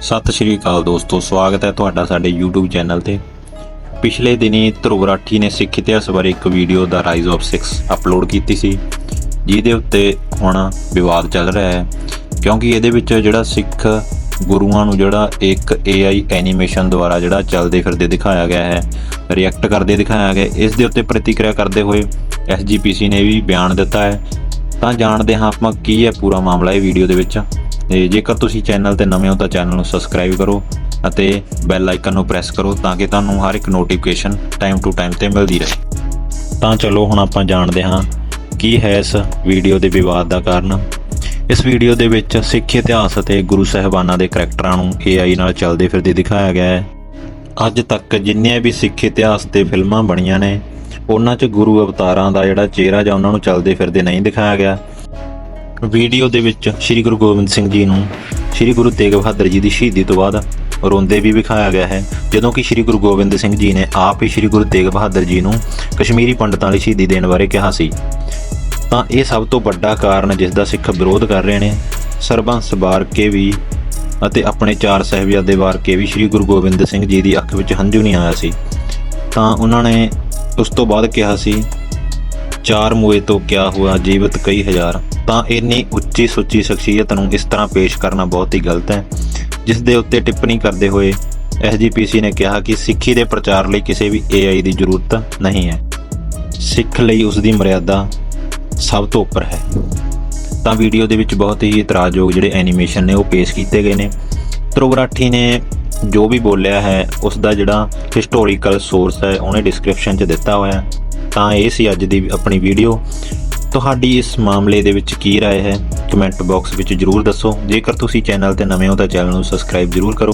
ਸਤਿ ਸ਼੍ਰੀ ਅਕਾਲ ਦੋਸਤੋ, ਸਵਾਗਤ ਹੈ ਤੁਹਾਡਾ ਸਾਡੇ YouTube ਚੈਨਲ ਤੇ। ਪਿਛਲੇ ਦਿਨੀ ਧਰੁਵ ਰਾਠੀ ਨੇ ਸਿੱਖ ਇਤਿਹਾਸ ਬਾਰੇ ਇੱਕ ਵੀਡੀਓ ਦਾ ਰਾਈਜ਼ ਆਫ 6 ਅਪਲੋਡ ਕੀਤੀ ਸੀ, ਜਿਹਦੇ ਉੱਤੇ ਹੁਣ ਵਿਵਾਦ ਚੱਲ ਰਿਹਾ ਹੈ, ਕਿਉਂਕਿ ਇਹਦੇ ਵਿੱਚ ਜਿਹੜਾ ਸਿੱਖ ਗੁਰੂਆਂ ਨੂੰ ਜਿਹੜਾ ਇੱਕ AI ਐਨੀਮੇਸ਼ਨ ਦੁਆਰਾ ਜਿਹੜਾ ਚੱਲਦੇ ਫਿਰਦੇ ਦਿਖਾਇਆ ਗਿਆ ਹੈ ਰਿਐਕਟ ਕਰਦੇ ਦਿਖਾਇਆ ਗਿਆ, ਇਸ ਦੇ ਉੱਤੇ ਪ੍ਰਤੀਕਿਰਿਆ ਕਰਦੇ ਹੋਏ SGPC ਨੇ ਵੀ ਬਿਆਨ ਦਿੱਤਾ ਹੈ। ਤਾਂ ਜਾਣਦੇ ਹਾਂ ਆਪਾਂ ਕੀ ਹੈ ਪੂਰਾ ਮਾਮਲਾ ਇਹ ਵੀਡੀਓ ਦੇ ਵਿੱਚ। ਤੇ ਜੇਕਰ ਤੁਸੀਂ ਚੈਨਲ ਤੇ ਨਵੇਂ ਹੋ ਤਾਂ ਚੈਨਲ ਨੂੰ ਸਬਸਕ੍ਰਾਈਬ ਕਰੋ ਅਤੇ ਬੈਲ ਆਈਕਨ ਨੂੰ ਪ੍ਰੈਸ ਕਰੋ ਤਾਂ ਕਿ ਤੁਹਾਨੂੰ ਹਰ ਇੱਕ ਨੋਟੀਫਿਕੇਸ਼ਨ ਟਾਈਮ ਟੂ ਟਾਈਮ ਤੇ ਮਿਲਦੀ ਰਹੇ। ਤਾਂ ਚਲੋ ਹੁਣ ਆਪਾਂ ਜਾਣਦੇ ਹਾਂ ਕੀ ਹੈ ਇਸ ਵੀਡੀਓ ਦੇ ਵਿਵਾਦ ਦਾ ਕਾਰਨ। ਇਸ ਵੀਡੀਓ ਦੇ ਵਿੱਚ ਸਿੱਖ ਇਤਿਹਾਸ ਅਤੇ ਗੁਰੂ ਸਾਹਿਬਾਨਾਂ ਦੇ ਕਰੈਕਟਰਾਂ ਨੂੰ AI ਨਾਲ ਚੱਲਦੇ ਫਿਰਦੇ ਦਿਖਾਇਆ ਗਿਆ ਹੈ। ਅੱਜ ਤੱਕ ਜਿੰਨੀਆਂ ਵੀ ਸਿੱਖ ਇਤਿਹਾਸ ਤੇ ਫਿਲਮਾਂ ਬਣੀਆਂ ਨੇ, ਉਹਨਾਂ 'ਚ ਗੁਰੂ ਅਵਤਾਰਾਂ ਦਾ ਜਿਹੜਾ ਚਿਹਰਾ ਜਾਂ ਉਹਨਾਂ ਨੂੰ ਚੱਲਦੇ ਫਿਰਦੇ ਨਹੀਂ ਦਿਖਾਇਆ ਗਿਆ। ਵੀਡੀਓ ਦੇ ਵਿੱਚ ਸ੍ਰੀ ਗੁਰੂ ਗੋਬਿੰਦ ਸਿੰਘ ਜੀ ਨੂੰ ਸ੍ਰੀ ਗੁਰੂ ਤੇਗ ਬਹਾਦਰ ਜੀ ਦੀ ਸ਼ਹੀਦੀ ਤੋਂ ਬਾਅਦ ਰੋਂਦੇ ਵੀ ਵਿਖਾਇਆ ਗਿਆ ਹੈ, ਜਦੋਂ ਕਿ ਸ੍ਰੀ ਗੁਰੂ ਗੋਬਿੰਦ ਸਿੰਘ ਜੀ ਨੇ ਆਪ ਹੀ ਸ੍ਰੀ ਗੁਰੂ ਤੇਗ ਬਹਾਦਰ ਜੀ ਨੂੰ ਕਸ਼ਮੀਰੀ ਪੰਡਤਾਂ ਲਈ ਸ਼ਹੀਦੀ ਦੇਣ ਬਾਰੇ ਕਿਹਾ ਸੀ। ਤਾਂ ਇਹ ਸਭ ਤੋਂ ਵੱਡਾ ਕਾਰਨ ਜਿਸ ਦਾ ਸਿੱਖ ਵਿਰੋਧ ਕਰ ਰਹੇ ਨੇ, ਸਰਬੰਸ ਵਾਰ ਕੇ ਵੀ ਅਤੇ ਆਪਣੇ ਚਾਰ ਸਹਿਬਜ਼ਾਦੇ ਵਾਰ ਕੇ ਵੀ ਸ੍ਰੀ ਗੁਰੂ ਗੋਬਿੰਦ ਸਿੰਘ ਜੀ ਦੀ ਅੱਖ ਵਿੱਚ ਹੰਝੂ ਨਹੀਂ ਆਇਆ ਸੀ। ਤਾਂ ਉਹਨਾਂ ਨੇ ਉਸ ਤੋਂ ਬਾਅਦ ਕਿਹਾ ਸੀ ਚਾਰ ਮੂਏ ਤੋਂ ਕਿਆ ਹੋਇਆ, ਜੀਵਤ ਕਈ ਹਜ਼ਾਰ। ਤਾਂ ਇੰਨੀ ਉੱਚੀ ਸੁੱਚੀ ਸ਼ਖਸੀਅਤ ਨੂੰ ਇਸ ਤਰ੍ਹਾਂ ਪੇਸ਼ ਕਰਨਾ ਬਹੁਤ ਹੀ ਗਲਤ ਹੈ। ਜਿਸ ਦੇ ਉੱਤੇ ਟਿੱਪਣੀ ਕਰਦੇ ਹੋਏ ਐਸਜੀਪੀਸੀ ਨੇ ਕਿਹਾ ਕਿ ਸਿੱਖੀ ਦੇ ਪ੍ਰਚਾਰ ਲਈ ਕਿਸੇ ਵੀ ਏਆਈ ਦੀ ਜ਼ਰੂਰਤ ਨਹੀਂ ਹੈ। ਸਿੱਖ ਲਈ ਉਸ ਦੀ ਮਰਿਆਦਾ ਸਭ ਤੋਂ ਉੱਪਰ ਹੈ। ਤਾਂ ਵੀਡੀਓ ਦੇ ਵਿੱਚ ਬਹੁਤ ਹੀ ਇਤਰਾਜ਼ਯੋਗ ਜਿਹੜੇ ਐਨੀਮੇਸ਼ਨ ਨੇ ਉਹ ਪੇਸ਼ ਕੀਤੇ ਗਏ ਨੇ। ਧਰੁਵ ਨੇ ਜੋ ਵੀ ਬੋਲਿਆ ਹੈ, ਉਸ ਦਾ ਜਿਹੜਾ ਹਿਸਟੋਰੀਕਲ ਸੋਰਸ ਹੈ, ਉਹਨੇ ਡਿਸਕ੍ਰਿਪਸ਼ਨ 'ਚ ਦਿੱਤਾ ਹੋਇਆ ਹੈ। ਤਾਂ ਇਹ ਸੀ ਅੱਜ ਦੀ ਆਪਣੀ ਵੀਡੀਓ ਤੁਹਾਡੀ ਇਸ ਮਾਮਲੇ ਦੇ ਵਿੱਚ ਕੀ رائے ਹੈ ਕਮੈਂਟ ਬਾਕਸ ਵਿੱਚ ਜਰੂਰ ਦੱਸੋ ਜੇਕਰ ਤੁਸੀਂ ਚੈਨਲ ਤੇ ਨਵੇਂ ਹੋ ਤਾਂ ਚੈਨਲ ਨੂੰ ਸਬਸਕ੍ਰਾਈਬ ਜਰੂਰ ਕਰੋ